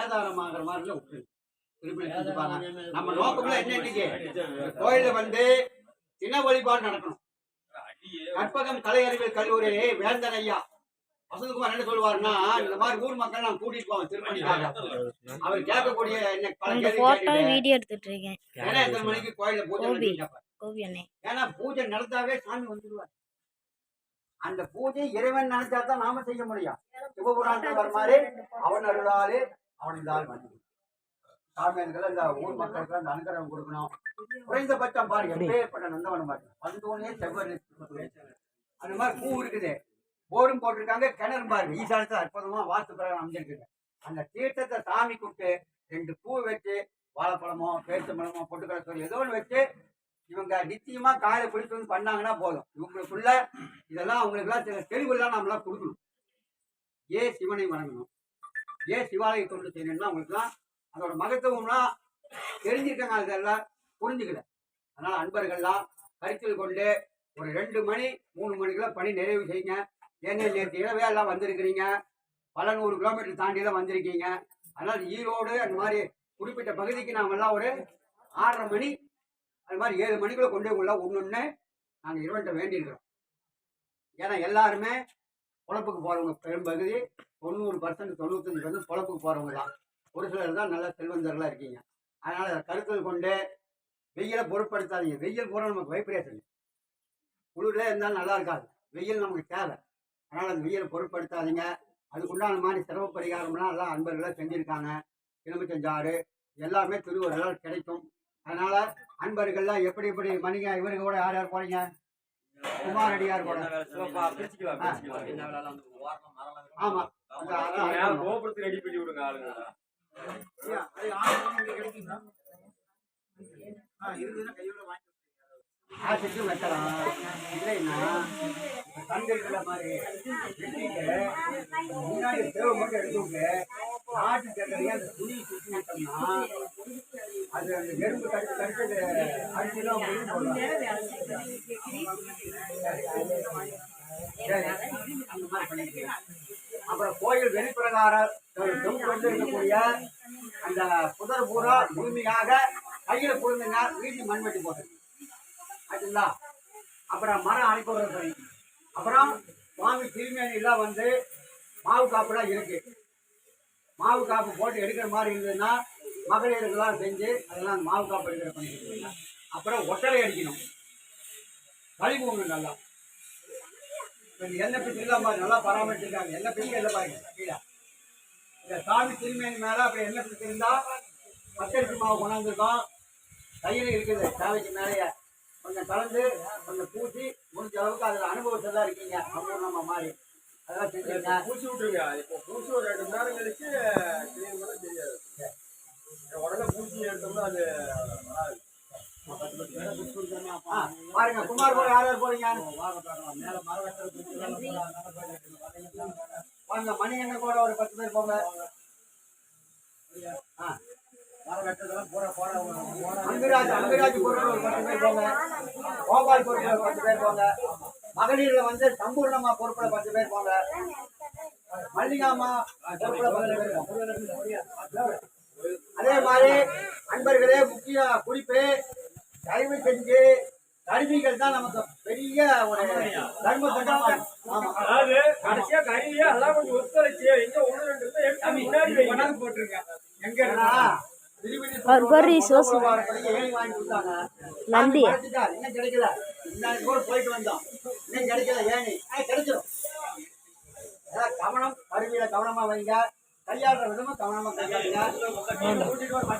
சேதாரம் ஆகிற மாதிரில விட்டுரு. திருப்பி செஞ்சுப்பாங்க நம்ம நோக்கம்ல என்ன கோயில்ல வந்து தின வழிபாடு நடக்கணும். கற்பகம் கலை அறிவியல் கல்லூரி வேந்தன் ஐயா. வசந்தகுமார் என்ன சொல்லுவாருன்னா இந்த மாதிரி ஊர் மக்கள் நான் கூட்டிட்டு போவேன் திருப்பணிக்காக. அவர் கேட்கக்கூடிய என்ன பல கேள்வி வீடியோ எடுத்துட்டு இருக்கேன். ஏன்னா எத்தனை மணிக்கு கோயில்ல பூஜை ஏன்னா பூஜை நடந்தாவே சாமி வந்துடுவார் அந்த பூஜை இறைவன் நினைச்சா தான் நாம செய்ய முடியும். சிவபுராணத்தில் வர மாதிரி அவன் அருளாலே அவனிதால் வந்து சாமியார்கள் இந்த ஊர் மக்களுக்கு அந்த அனுகிரகம் கொடுக்கணும். குறைந்தபட்சம் பாருங்க எப்பேற்பட்ட நந்தவனம் பாருங்க வந்தோடனே செவ்வரி அந்த மாதிரி பூ இருக்குது. போர்டும் போட்டிருக்காங்க கிணறு பாருங்க. ஈசானத்தை அற்புதமா வாஸ்து பிரகாரம் அமைஞ்சிருக்குங்க. அந்த தீர்த்தத்தை சாமி கூப்பிட்டு ரெண்டு பூ வச்சு வாழைப்பழமோ பேரிச்சம்பழமோ பொட்டுக்கடை சொல்லி ஏதோ ஒன்று வச்சு இவங்க நிச்சயமா காலை பிடிச்சு வந்து பண்ணாங்கன்னா போதும். இவங்களுக்குள்ள இதெல்லாம் அவங்களுக்குலாம் சில தெளிவுலாம் நம்மளாம் கொடுக்கணும். ஏ சிவனை வணங்கணும்? ஏன் சிவாலய தொண்டு செய்யணும்னா அவங்களுக்குலாம் அதோட மகத்துவம்லாம் தெரிஞ்சிருக்காங்க அதெல்லாம் புரிஞ்சுக்கல. அதனால அன்பர்கள்லாம் கருத்தில் கொண்டு ஒரு ரெண்டு மணி மூணு மணிக்கெல்லாம் பணி நிறைவு செய்யுங்க. ஏன்னா நேற்று இரவே எல்லாம் வந்திருக்கிறீங்க. பல நூறு கிலோமீட்டர் தாண்டி தான் வந்திருக்கீங்க. அதனால ஈரோடு அந்த மாதிரி குறிப்பிட்ட பகுதிக்கு நாம் எல்லாம் ஒரு ஆறரை மணி அது மாதிரி ஏழு மணிக்குள்ள கொண்டு போய் உள்ள ஒன்று நாங்கள் இறைவன்ட்ட வேண்டியிருக்கிறோம். ஏன்னா எல்லாருமே பொழப்புக்கு போகிறவங்க பெரும்பகுதி. தொண்ணூறு பர்சன்ட் தொண்ணூத்தஞ்சு பர்சன்ட் பொழப்புக்கு போகிறவங்க தான் ஒரு சிலர் தான் நல்ல செல்வந்தர்களாக இருக்கீங்க. அதனால் அதை கருத்தில் கொண்டு வெயிலை பொருட்படுத்தாதீங்க. வெயில் போகிற நமக்கு வைப்ரேஷன் குளிரில் இருந்தாலும் நல்லா இருக்காது. வெயில் நமக்கு தேவை. அதனால் அந்த வெயிலை பொருட்படுத்தாதீங்க. அதுக்குண்டான மாதிரி சிரம பரிகாரம்லாம் எல்லாம் அன்பர்களாக செஞ்சுருக்காங்க. எலுமிச்சஞ்சாறு எல்லாமே திருவருளால் கிடைக்கும். அதனால அன்பர்கள்லாம் எப்படி எப்படி மணிங்க இவருக்கு கூட யார் யார் போறீங்க? குமார் அடியார் கூட ஆமா. கோபுரத்துக்கு ரெடி பண்ணி விடுங்க ஆளுங்க ஆசைக்கும் வைக்கலாம் இல்லைன்னா இருக்கிற மாதிரி வெட்டிட்டு முன்னாடி தேவை மட்டும் எடுத்து விட்டு நாட்டு சக்கரையை அந்த துணி சுற்றி விட்டோம்னா அது அந்த கடிச்சு அடிச்சுலாம் அப்படின்னு சொல்லலாம் சரி, அந்த மாதிரி பண்ணிக்கலாம். அப்புறம் கோயில் வெளிப்பிரகார இருக்கக்கூடிய அந்த புதர் பூரா முழுமையாக கையில குழுந்துங்க வீட்டு மண்வெட்டி போட்டுருங்க ஆச்சுங்களா அப்புறம் மரம் அனுப்பி விடுறது சரி அப்புறம் சுவாமி திருமேனி எல்லாம் வந்து மாவு காப்புலாம் இருக்கு. மாவு காப்பு போட்டு எடுக்கிற மாதிரி இருந்ததுன்னா மகளிருக்கெல்லாம் செஞ்சு அதெல்லாம் மாவு காப்பு எடுக்கிற பண்ணிக்கிறீங்க அப்புறம் ஒட்டடை அடிக்கணும். கழிவுங்க நல்லா. பிச்சு இல்லாம நல்லா பராமரிச்சிருக்காங்க. எண்ணெய் பிச்சு எல்லாம் பாருங்க கீழே. இந்த சாமி திருமேனி மேல அப்படி பிச்சு இருந்தா பச்சரிசி மாவு கொண்டாந்துருக்கோம். கையில் இருக்குது சாமிக்கு மேலேயே. கொஞ்சம் கலந்து கொஞ்சம் பூசி முடிஞ்ச அளவுக்கு அதில் அனுபவத்தெல்லாம் இருக்கீங்க. அம்மூர்ணமா மாதிரி அதெல்லாம் செஞ்சுருங்க. பூசி விட்டுருங்க. இப்போ பூசி ஒரு ரெண்டு மணி நேரம் கழிச்சு பண்ண தெரியாது உடனே பூசி எடுத்தோம்னா அது வராது. பாருங்க குமார் போய் யார் யார் போறீங்க? வாங்க மணி என்ன கூட ஒரு பத்து பேர் போங்க. ஆ. அங்கிராஜ் அங்கிராஜ் பொருட்கள் ஒரு பத்து பேர் போங்க. கோபால் பொருட்கள் ஒரு பத்து பேர் போங்க. மகளிர்ல வந்து சம்பூர்ணமா பொறுப்புல பத்து பேர் போங்க. மல்லிகாமா பொறுப்புல பத்து பேர் போங்க அதே மாதிரி அன்பர்களே முக்கிய குறிப்பு தயவு செஞ்சு கருவிகள் தான் நமக்கு பெரிய ஒரு தர்ம சங்கமா அதாவது கடைசியா கறியே எல்லாம் கொஞ்சம் ஒத்துழைச்சு எங்க ஒண்ணு ரெண்டு இருந்தா எடுத்து முன்னாடி வைங்க. போட்டுருங்க எங்க. நந்தி. இன்னும் கிடைக்கல. இன்னைக்கு கூட போயிட்டு வந்தோம். இன்னும் கிடைக்கல கிடைச்சிரும். அதான் கவனம் கருவியில கவனமா வைங்க. கையாளுற விதமா கவனமா கையாளுங்க.